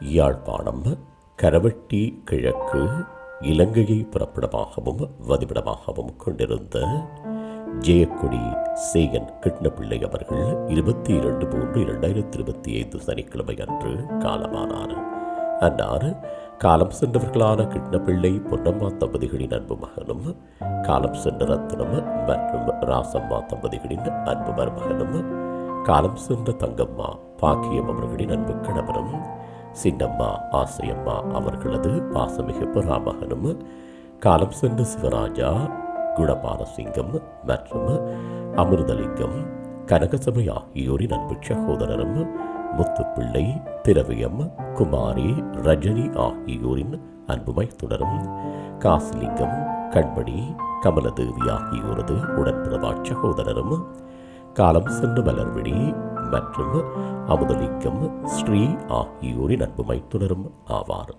யாழ்ப்பாணம் கரவட்டி கிழக்கு இலங்கையை புறப்படமாகவும் வதிவிடமாகவும் கொண்டிருந்த ஜெயக்கொடி சேகன் கிருஷ்ணபிள்ளை அவர்கள் இருபத்தி இரண்டு மூன்று இரண்டாயிரத்தி இருபத்தி ஐந்து சனிக்கிழமை அன்று காலமானார். அன்னார் காலம் சென்றவர்களான கிருஷ்ணபிள்ளை பொன்னம்மா தம்பதிகளின் அன்பு மகனும் காலம் சென்ற ரத்னம் மற்றும் ராசம்மா தம்பதிகளின் அன்பு மருமகனும் காலம் சென்ற தங்கம்மா பாக்கியம் அவர்களின் அன்பு கணவரும் சின்னம்மா ஆசையம்மா அவர்களது பாசமிகு பராமகனும் காலம் சென்ற சிவராஜா குணபாலசிங்கம் மற்றும் அமிர்தலிங்கம் கனகசபை ஆகியோரின் அன்பு சகோதரரும் முத்துப்பிள்ளை திரவியம் குமாரி ரஜினி ஆகியோரின் அன்புமை தொடரும் காசிலிங்கம் கண்மணி கமலதேவி ஆகியோரது உடன்பிறவா சகோதரரும் காலம் சென்று மலர்விழி மற்றும் அமுதலிங்கம் ஸ்ரீ ஆகியோரின் அன்பு மைத்துனரும் ஆவார்.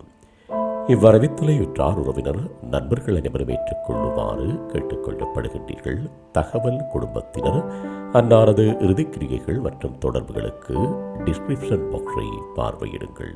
இவ்வரவித்தலையுற்றார் உறவினர் நண்பர்கள் அனைவரும் ஏற்றுக்கொள்ளுமாறு கேட்டுக்கொள்ளப்படுகின்றீர்கள். தகவல் குடும்பத்தினர் அன்னாரது இறுதிக்கிரியைகள் மற்றும் தொடர்புகளுக்கு டிஸ்கிரிப்ஷன் பாக்ஸை பார்வையிடுங்கள்.